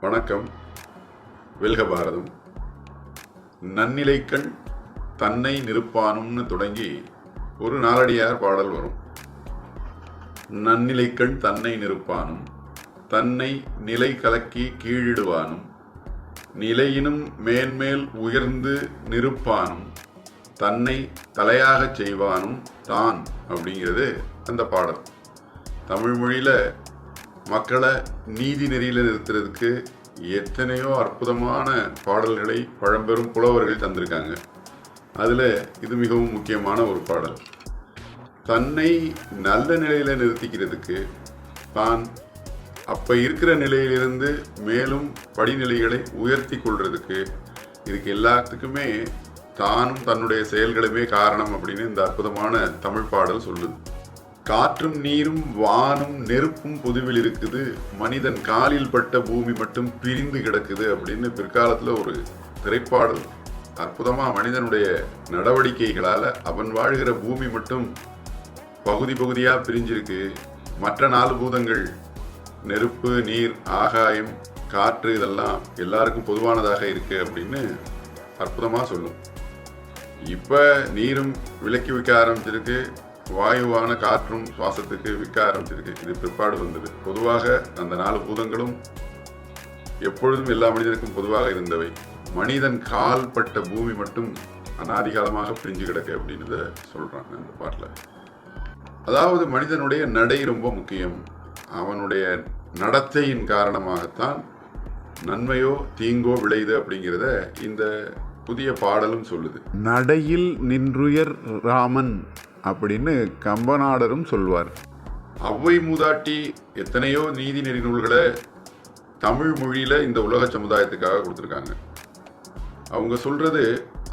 வணக்கம். வெல்க பாரதம். நன்னிலைக்கண் தன்னை நிருப்பானும்னு தொடங்கி ஒரு நாலடியார் பாடல் வரும். நன்னிலைக்கண் தன்னை நிருப்பானும் தன்னை நிலை கலக்கி கீழிடுவானும் நிலையினும் மேன்மேல் உயர்ந்து நிருப்பானும் தன்னை தலையாகச் செய்வானும் தான் அப்படிங்கிறது அந்த பாடல். தமிழ் மொழியில் மக்களை நீதி நெறியில் நிறுத்துறதுக்கு எத்தனையோ அற்புதமான பாடல்களை பழம்பெரும் புலவர்கள் தந்திருக்காங்க. அதில் இது மிகவும் முக்கியமான ஒரு பாடல். தன்னை நல்ல நிலையில் நிறுத்திக்கிறதுக்கு தான் அப்போ இருக்கிற நிலையிலிருந்து மேலும் படிநிலைகளை உயர்த்தி கொள்றதுக்கு இதுக்கு எல்லாத்துக்குமே தானும் தன்னுடைய செயல்களுமே காரணம் அப்படின்னு இந்த அற்புதமான தமிழ் பாடல் சொல்லுது. காற்றும் நீரும் வானும் நெருப்பும் பொதுவில் இருக்குது. மனிதன் காலில் பட்ட பூமி மட்டும் பிரிந்து கிடக்குது அப்படின்னு பிற்காலத்தில் ஒரு திரைப்பாடல். அற்புதமாக மனிதனுடைய நடவடிக்கைகளால் அவன் வாழ்கிற பூமி மட்டும் பகுதி பகுதியாக பிரிஞ்சிருக்கு. மற்ற நாலு பூதங்கள் நெருப்பு நீர் ஆகாயம் காற்று இதெல்லாம் எல்லாருக்கும் பொதுவானதாக இருக்குது அப்படின்னு அற்புதமாக சொல்லும். இப்போ நீரும் விலக்கி வைக்க ஆரம்பிச்சிருக்கு. வாயுவான காற்றும் சுவாசத்துக்கு விற்க ஆரம்பிச்சிருக்கு. இது பிற்பாடு வந்தது. பொதுவாக அந்த நாலு பூதங்களும் எப்பொழுதும் எல்லா மனிதருக்கும் பொதுவாக இருந்தவை. மனிதன் கால் பட்ட பூமி மட்டும் அனாதிகாலமாக பிரிஞ்சு கிடக்கு அப்படின்னு சொல்றாங்க அந்த பாட்டில். அதாவது மனிதனுடைய நடை ரொம்ப முக்கியம். அவனுடைய நடத்தையின் காரணமாகத்தான் நன்மையோ தீங்கோ விளையுது அப்படிங்கிறத இந்த புதிய பாடலும் சொல்லுது. நடையில் நின்றுயர் ராமன் அப்படின்னு கம்பநாடரும் சொல்வார். அவ்வை மூதாட்டி எத்தனையோ நீதி நெறி நூல்களை தமிழ் மொழியில் இந்த உலக சமுதாயத்துக்காக கொடுத்துருக்காங்க. அவங்க சொல்கிறது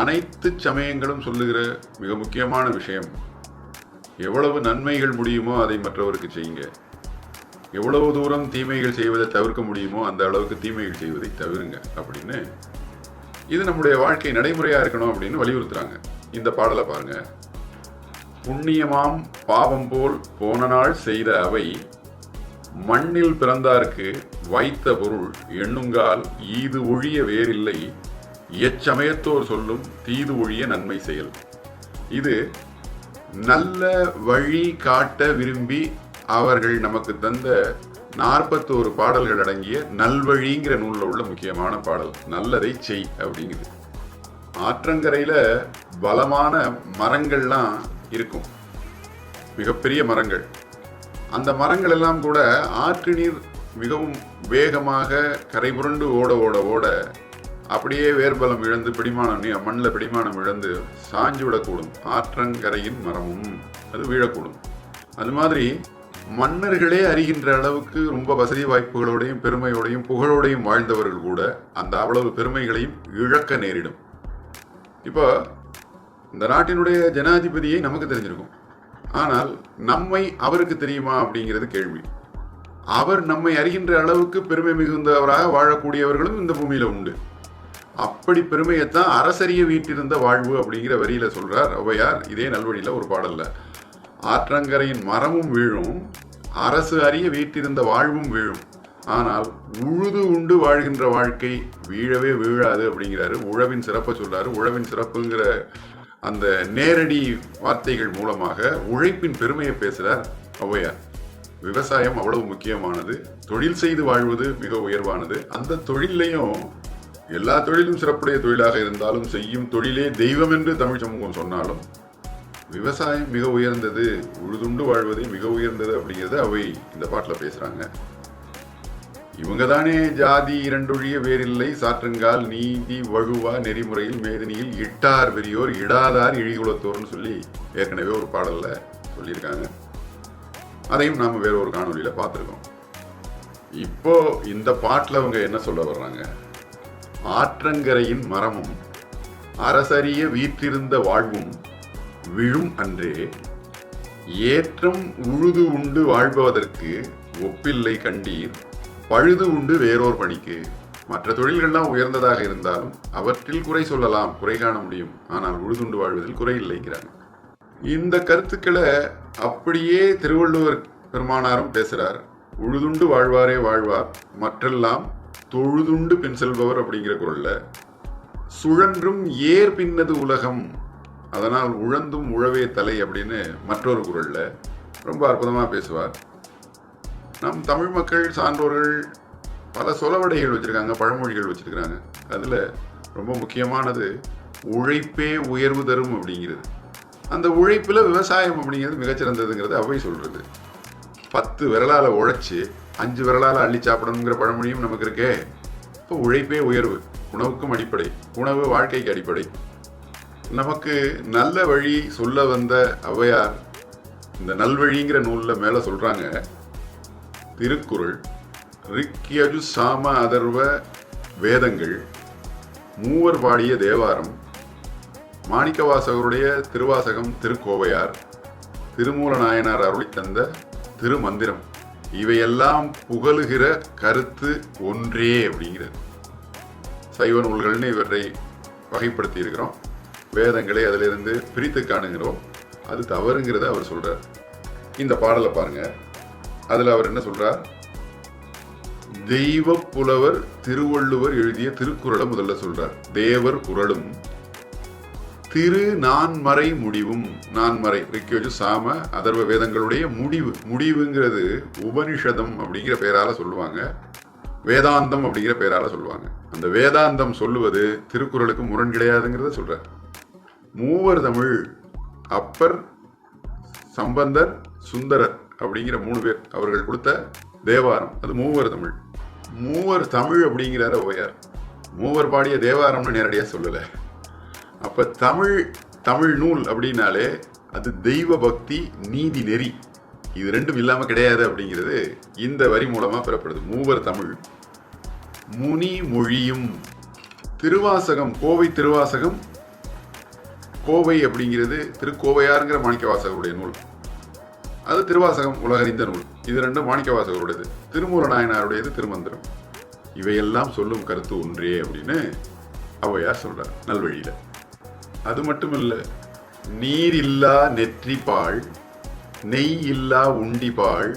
அனைத்து சமயங்களும் சொல்லுகிற மிக முக்கியமான விஷயம். எவ்வளவு நன்மைகள் முடியுமோ அதை மற்றவருக்கு செய்யுங்க. எவ்வளவு தூரம் தீமைகள் செய்வதை தவிர்க்க முடியுமோ அந்த அளவுக்கு தீமைகள் செய்வதை தவிருங்க அப்படின்னு இது நம்முடைய வாழ்க்கை நடைமுறையாக இருக்கணும் அப்படின்னு வலியுறுத்துகிறாங்க இந்த பாடலை பாருங்கள் புண்ணியமாம் பாவம் போல் போன நாள் செய்த அவை மண்ணில் பிறந்தார்க்கு வைத்த பொருள் எண்ணுங்கால் ஈது ஒழிய வேறில்லை எச்சமயத்தோர் சொல்லும் தீது ஒழிய நன்மை செயல். இது நல்ல வழி காட்ட விரும்பி அவர்கள் நமக்கு தந்த நாற்பத்தோரு பாடல்கள் அடங்கிய நல்வழிங்கிற நூலில் உள்ள முக்கியமான பாடல் நல்லதை செய் அப்படிங்குது. ஆற்றங்கரையில் பலமான மரங்கள்லாம் இருக்கும். மிகப்பெரிய மரங்கள். அந்த மரங்கள் எல்லாம் கூட ஆற்று நீர் மிகவும் வேகமாக கரை புரண்டு ஓட ஓட ஓட அப்படியே வேர்பலம் இழந்து பிடிமானம் நீ- மண்ணில் பிடிமானம் இழந்து சாஞ்சு விடக்கூடும். ஆற்றங்கரையின் மரமும் அது வீழக்கூடும். அது மாதிரி மன்னர்களே அறிகின்ற அளவுக்கு ரொம்ப வசதி வாய்ப்புகளோடையும் பெருமையோடையும் புகழோடையும் வாழ்ந்தவர்கள் கூட அந்த அவ்வளவு பெருமைகளையும் இழக்க நேரிடும். இப்போ இந்த நாட்டினுடைய ஜனாதிபதியை நமக்கு தெரிஞ்சிருக்கும். ஆனால் நம்மை அவருக்கு தெரியுமா அப்படிங்கிறது கேள்வி. அவர் நம்மை அறிகின்ற அளவுக்கு பெருமை மிகுந்தவராக வாழக்கூடியவர்களும் இந்த பூமியில உண்டு. அப்படி பெருமையைத்தான் அரசரிய வீட்டிருந்த வாழ்வு அப்படிங்கிற வரியில சொல்றார் ஔவையார். இதே நல்வழியில ஒரு பாடல்ல ஆற்றங்கரையின் மரமும் வீழும் அரசு அறிய வீட்டிருந்த வாழ்வும் வீழும். ஆனால் உழுது உண்டு வாழ்கின்ற வாழ்க்கை வீழவே வீழாது அப்படிங்கிறாரு. உழவின் சிறப்பை சொல்றாரு. உழவின் சிறப்புங்கிற அந்த நேரடி வார்த்தைகள் மூலமாக உழைப்பின் பெருமையை பேசுகிறார் ஔவையார். விவசாயம் அவ்வளவு முக்கியமானது. தொழில் செய்து வாழ்வது மிக உயர்வானது. அந்த தொழிலையும் எல்லா தொழிலும் சிறப்புடைய தொழிலாக இருந்தாலும் செய்யும் தொழிலே தெய்வம் என்று தமிழ் சமூகம் சொன்னாலும் விவசாயம் மிக உயர்ந்தது உழுதுண்டு வாழ்வதே மிக உயர்ந்தது அப்படிங்கிறத அவை இந்த பாட்டில் பேசுகிறாங்க இவங்க தானே ஜாதி இரண்டொழிய வேறில்லை. சாற்றுங்கால் நீதி வழுவா நெறிமுறையில் மேதினியில் இட்டார் பெரியோர் இடாதார் இழிகுலத்தோர்னு சொல்லி ஏற்கனவே ஒரு பாடலில் சொல்லியிருக்காங்க. அதையும் நாம் வேற ஒரு காணொலியில் பார்த்துருக்கோம். இப்போ இந்த பாட்டில் அவங்க என்ன சொல்ல வர்றாங்க? ஆற்றங்கரையின் மரமும் அரசறிய வீற்றிருந்த வாழ்வும் விழும் அன்றே. ஏற்றம் உழுது உண்டு வாழ்பவதற்கு ஒப்பில்லை கண்டீர். பழுது உண்டு வேறோர் பணிக்கு. மற்ற தொழில்கள்லாம் உயர்ந்ததாக இருந்தாலும் அவற்றில் குறை சொல்லலாம் குறை காண முடியும். ஆனால் உழுதுண்டு வாழ்வதில் குறை இல்லைங்கிறாங்க இந்த கருத்துக்களை அப்படியே திருவள்ளுவர் பெருமானாரும் பேசுறார். உழுதுண்டு வாழ்வாரே வாழ்வார். மற்றெல்லாம் தொழுதுண்டு பின் செல்பவர் அப்படிங்கிற குரல்ல. சுழன்றும் ஏர் பின்னது உலகம். அதனால் உழந்தும் உழவே தலை அப்படின்னு மற்றொரு குரல்ல ரொம்ப அற்புதமா பேசுவார். நம் தமிழ் மக்கள் சான்றோர்கள் பல சொலவடைகள் வச்சுருக்காங்க பழமொழிகள் வச்சுருக்கிறாங்க. அதில் ரொம்ப முக்கியமானது உழைப்பே உயர்வு தரும் அப்படிங்கிறது. அந்த உழைப்பில் விவசாயம் அப்படிங்கிறது மிகச்சிறந்ததுங்கிறது அவை சொல்கிறது பத்து விரலால் உழைச்சி அஞ்சு விரலால் அள்ளி சாப்பிடணுங்கிற பழமொழியும் நமக்கு இருக்கே. இப்போ உழைப்பே உயர்வு உணவுக்கும் அடிப்படை உணவு வாழ்க்கைக்கு அடிப்படை. நமக்கு நல்ல வழி சொல்ல வந்த ஔவையார் இந்த நல்வழிங்கிற நூலில் மேலே சொல்கிறாங்க திருக்குறள் ரிக்யஜு சாம அதர்வ வேதங்கள் மூவர் பாடிய தேவாரம் மாணிக்கவாசகருடைய திருவாசகம் திருக்கோவையார் திருமூல நாயனார் அருளி தந்த திருமந்திரம். இவையெல்லாம் புகழுகிற கருத்து ஒன்றே அப்படிங்கிறது. சைவ நூல்கள்னு இவற்றை வகைப்படுத்தி இருக்கிறோம் வேதங்களை அதிலிருந்து பிரித்து காணுகிறோம். அது தவறுங்கிறத அவர் சொல்றார். இந்த பாடலை பாருங்கள் அதில் அவர் என்ன சொல்றார்? தெய்வ புலவர் திருவள்ளுவர் எழுதிய திருக்குறளை முதல்ல சொல்றார். தேவர் குறளும் திரு நான்மறை முடிவும். நான்மறை ரிக்கோஜு சாம அதர்வ வேதங்களுடைய முடிவு முடிவுங்கிறது உபனிஷதம் அப்படிங்கிற பெயரால சொல்லுவாங்க. வேதாந்தம் அப்படிங்கிற பெயரால சொல்லுவாங்க. அந்த வேதாந்தம் சொல்லுவது திருக்குறளுக்கு முரண் கிடையாதுங்கிறத சொல்றார். மூவர் தமிழ் அப்பர் சம்பந்தர் சுந்தரர். அப்படிங்கிற மூணு பேர் அவர்கள் கொடுத்த தேவாரம். அது மூவர் தமிழ். மூவர் தமிழ் அப்படிங்கிறார ஓயார் மூவர் பாடிய தேவாரம்னு நேரடியாக சொல்லலை. அப்போ தமிழ் தமிழ் நூல் அப்படின்னாலே அது தெய்வ பக்தி நீதி நெறி. இது ரெண்டும் இல்லாமல் கிடையாது அப்படிங்கிறது இந்த வரி மூலமாக பெறப்படுது. மூவர் தமிழ். முனி மொழியும். திருவாசகம் கோவை திருவாசகம். கோவை அப்படிங்கிறது திருக்கோவையாருங்கிற மாணிக்கவாசகருடைய நூல். அது திருவாசகம் உலகறிந்த நூல். இது ரெண்டும் மாணிக்கவாசகருடையது. திருமூல நாயனாருடையது திருமந்திரம். இவையெல்லாம் சொல்லும் கருத்து ஒன்றே அப்படின்னு அவையார் சொல்றார் நல்வழியில. அது மட்டும் இல்லை நீர் இல்லா நெற்றிப்பாள் நெய் இல்லா உண்டிப்பாள்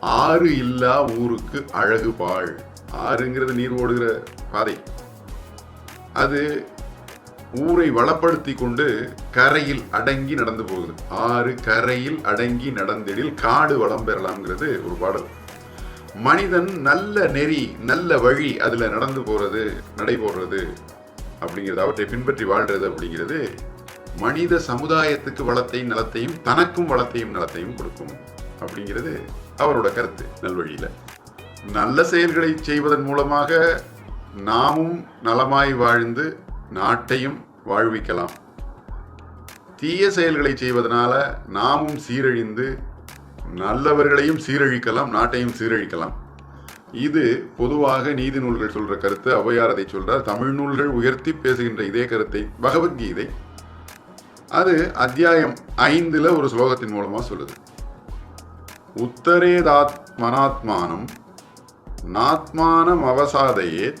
ஆறு இல்லா ஊருக்கு அழகு பாள் ஆறுங்கிறது நீர் ஓடுகிற பாதை. அது ஊரை வளப்படுத்தி கொண்டு கரையில் அடங்கி நடந்து போகுது ஆறு கரையில் அடங்கி நடந்திடில் காடு வளம் பெறலாம்ங்கிறது ஒரு பாடல். மனிதன் நல்ல நெறி நல்ல வழி அதில் நடந்து போகிறது நடைபோடுறது அப்படிங்கிறது அவற்றை பின்பற்றி வாழ்றது அப்படிங்கிறது மனித சமுதாயத்துக்கு வளத்தையும் நலத்தையும் தனக்கும் வளத்தையும் நலத்தையும் கொடுக்கும் அப்படிங்கிறது அவரோட கருத்து நல்வழியில். நல்ல செயல்களை செய்வதன் மூலமாக நாமும் நலமாய் வாழ்ந்து நாட்டையும் வாழ்விக்கலாம். தீய செயல்களை செய்வதனால நாமும் சீரழிந்து நல்லவர்களையும் சீரழிக்கலாம் நாட்டையும் சீரழிக்கலாம். இது பொதுவாக நீதி நூல்கள் சொல்ற கருத்து ஔவையார் அதை சொல்றார். தமிழ் நூல்கள் உயர்த்தி பேசுகின்ற இதே கருத்தை பகவத்கீதை. அது அத்தியாயம் ஐந்துல ஒரு ஸ்லோகத்தின் மூலமா சொல்லுது. உத்தரேதாத்மனாத்மானம் நாத்மானம் அவசாதையேத்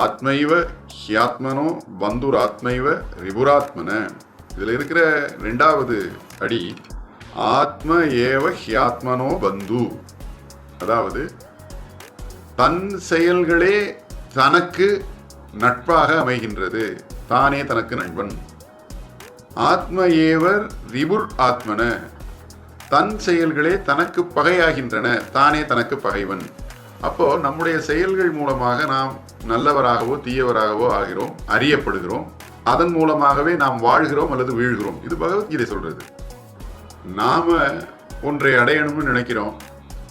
ஆத்மைவ ஹியாத்மனோ பந்துராத்மைவ ரிபுராத்மன. இதில் இருக்கிற ரெண்டாவது அடி ஆத்ம ஏவ ஹியாத்மனோ பந்து அதாவது தன் செயல்களே தனக்கு நட்பாக அமைகின்றது. தானே தனக்கு நண்பன். ஆத்ம ஏவர் ரிபுர் ஆத்மன. தன் செயல்களே தனக்கு பகையாகின்றன. தானே தனக்கு பகைவன். அப்போ நம்முடைய செயல்கள் மூலமாக நாம் நல்லவராகவோ தீயவராகவோ ஆகிறோம் அறியப்படுகிறோம். அதன் மூலமாகவே நாம் வாழ்கிறோம் அல்லது வீழ்கிறோம். இது பகவத்கீதை சொல்றது. நாம ஒன்றை அடையணும்னு நினைக்கிறோம்.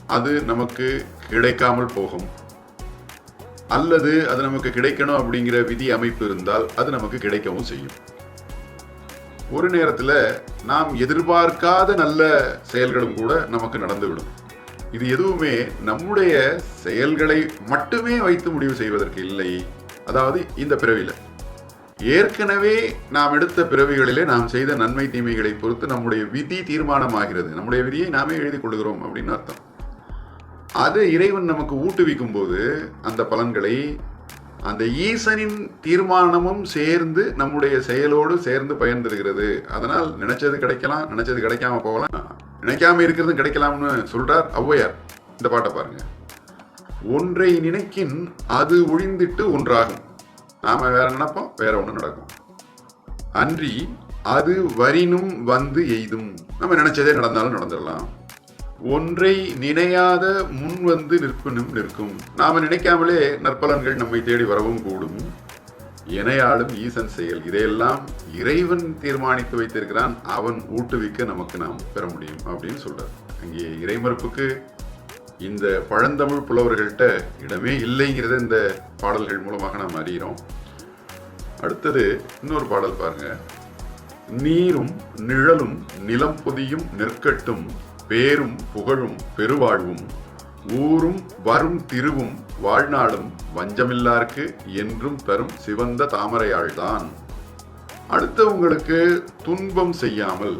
அது நமக்கு கிடைக்காமல் போகும். அல்லது அது நமக்கு கிடைக்கணும் அப்படிங்கிற விதி அமைப்பு இருந்தால் அது நமக்கு கிடைக்கவும் செய்யும். ஒரு நேரத்தில் நாம் எதிர்பார்க்காத நல்ல செயல்களும் கூட நமக்கு நடந்துவிடும். இது எதுவுமே நம்முடைய செயல்களை மட்டுமே வைத்து முடிவு செய்வதற்கு இல்லை. அதாவது இந்த பிறவியில். ஏற்கனவே நாம் எடுத்த பிறவிகளிலே நாம் செய்த நன்மை தீமைகளை பொறுத்து நம்முடைய விதி தீர்மானமாகிறது. நம்முடைய விதியை நாமே எழுதி கொள்கிறோம் அப்படின்னு அர்த்தம். அது இறைவன் நமக்கு ஊட்டுவிக்கும் போது அந்த பலன்களை அந்த ஈசனின் தீர்மானமும் சேர்ந்து நம்முடைய செயலோடு சேர்ந்து பயன் தருகிறது. அதனால் நினைச்சது கிடைக்கலாம் நினைச்சது கிடைக்காம போகலாம். நினைக்காம இருக்கிறதும் கிடைக்கலாம்னு சொல்றார் ஔவையார். இந்த பாட்டை பாருங்க. ஒன்றை நினைக்கின் அது ஒழிந்திட்டு ஒன்றாகும். நாம வேற நினைப்போம் வேற ஒன்று நடக்கும். அன்றி அது வரினும் வந்து எய்தும். நம்ம நினைச்சதே நடந்தாலும் நடந்துடலாம். ஒன்றை நினையாத முன் வந்து நிற்கணும் நிற்கும். நாம நினைக்காமலே நற்பலன்கள் நம்மை தேடி வரவும் கூடும். இணையாளும் ஈசன் செயல். இதையெல்லாம் இறைவன் தீர்மானித்து வைத்திருக்கிறான். அவன் ஊட்டுவிக்க நமக்கு நாம் பெற முடியும் அப்படின்னு சொல்றார். அங்கே இறைமறுப்புக்கு இந்த பழந்தமிழ் புலவர்கள்ட்ட இடமே இல்லைங்கிறத இந்த பாடல்கள் மூலமாக நாம் அறிகிறோம். அடுத்தது இன்னொரு பாடல் பாருங்க. நீரும் நிழலும் நிலம் பொதியும் நெற்கட்டும் பேரும் புகழும் பெருவாழ்வும். ஊரும் வரும் திருவும் வாழ்நாளும் வஞ்சமில்லார்க்கு என்றும் தரும் சிவந்த தாமரையாள்தான். அடுத்தவங்களுக்கு துன்பம் செய்யாமல்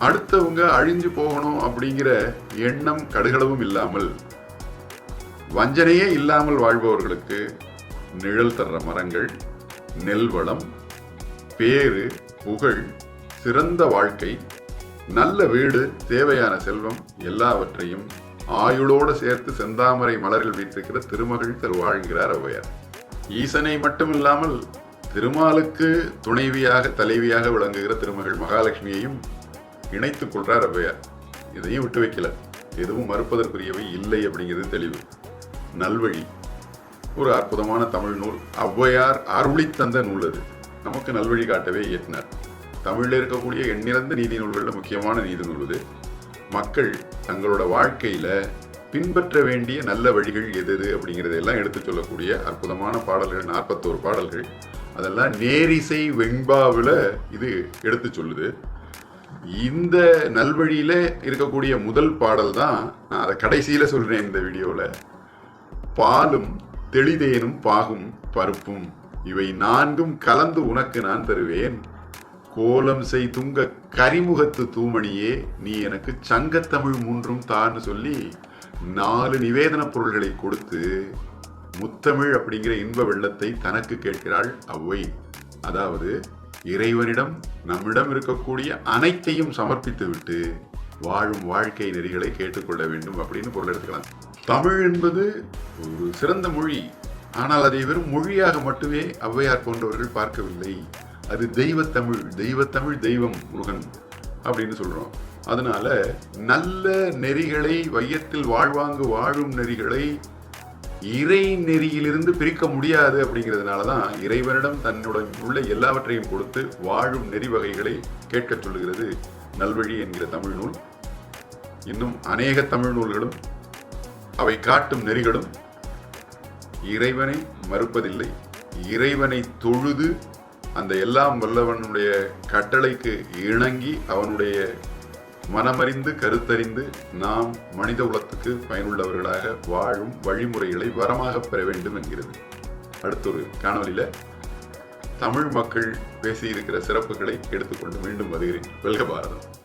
அடுத்தவங்க அழிஞ்சு போகணும் அப்படிங்கிற எண்ணம் கடுகளவும் இல்லாமல் வஞ்சனையே இல்லாமல் வாழ்பவர்களுக்கு நிழல் தர்ற மரங்கள் நெல் வளம் பேரு புகழ் சிறந்த வாழ்க்கை நல்ல வீடு தேவையான செல்வம் எல்லாவற்றையும் ஆயுளோடு சேர்த்து செந்தாமரை மலரில் வீற்றிருக்கிற திருமகள் தரு வாழ்கிறார் ஔவையார். ஈசனை மட்டுமில்லாமல் திருமாலுக்கு துணைவியாக தலைவியாக விளங்குகிற திருமகள் மகாலட்சுமியையும் இணைத்துக் கொள்றார் ஔவையார். இதையும் விட்டு வைக்கல. எதுவும் மறுப்பதற்குரியவை இல்லை அப்படிங்கிறது தெளிவு. நல்வழி. ஒரு அற்புதமான தமிழ் நூல். ஔவையார் அருளி தந்த நூல் அது. நமக்கு நல்வழி காட்டவே இயற்றினார். தமிழில் இருக்கக்கூடிய எண்ணிறந்த நீதி நூல்களில் முக்கியமான நீதி நூல் இது மக்கள் தங்களோட வாழ்க்கையில் பின்பற்ற வேண்டிய நல்ல வழிகள் எது எது அப்படிங்கிறதையெல்லாம் எடுத்து சொல்லக்கூடிய அற்புதமான பாடல்கள் நாற்பத்தோரு பாடல்கள். அதெல்லாம் நேரிசை வெண்பாவில் இது எடுத்து சொல்லுது. இந்த நல்வழியில் இருக்கக்கூடிய முதல் பாடல் தான் நான் அதை கடைசியில் சொல்கிறேன் இந்த வீடியோவில் பாலும் தெளிதேனும் பாகும் பருப்பும் இவை நான்கும் கலந்து உனக்கு நான் தருவேன். கோலம் செய் துங்க கரிமுகத்து தூமணியே நீ எனக்கு சங்கத்தமிழ் மூன்றும் தான்னு சொல்லி நாலு நிவேதன பொருள்களை கொடுத்து முத்தமிழ் அப்படிங்கிற இன்ப வெள்ளத்தை தனக்கு கேட்கிறாள் அவ்வை. அதாவது இறைவனிடம் நம்மிடம் இருக்கக்கூடிய அனைத்தையும் சமர்ப்பித்து விட்டு வாழும் வாழ்க்கை நெறிகளை கேட்டுக்கொள்ள வேண்டும் அப்படின்னு பொருள் எடுத்துக்கலாம். தமிழ் என்பது ஒரு சிறந்த மொழி. ஆனால் அதை வெறும் மொழியாக மட்டுமே ஔவையார் போன்றவர்கள் பார்க்கவில்லை. அது தெய்வத்தமிழ் தெய்வத்தமிழ் தெய்வம் முருகன் அப்படின்னு சொல்கிறோம் அதனால நல்ல நெறிகளை வையத்தில் வாழ்வாங்கு வாழும் நெறிகளை இறை நெறியிலிருந்து பிரிக்க முடியாது அப்படிங்கிறதுனால தான் இறைவனிடம் தன்னுடன் உள்ள எல்லாவற்றையும் கொடுத்து வாழும் நெறி வகைகளை கேட்கச் சொல்கிறது நல்வழி என்கிற தமிழ் நூல். இன்னும் அநேக தமிழ் நூல்களும் அவை காட்டும் நெறிகளும் இறைவனை மறுப்பதில்லை. இறைவனை தொழுது அந்த எல்லாம் வல்லவனுடைய கட்டளைக்கு இணங்கி அவனுடைய மனமறிந்து கருத்தறிந்து நாம் மனித உலத்துக்கு பயனுள்ளவர்களாக வாழும் வழிமுறைகளை வரமாக பெற வேண்டும் என்கிறது. அடுத்தொரு காணொலியில் தமிழ் மக்கள் பேசியிருக்கிற சிறப்புகளை எடுத்துக்கொண்டு மீண்டும் வருகிறேன். வெல்க பாரதம்.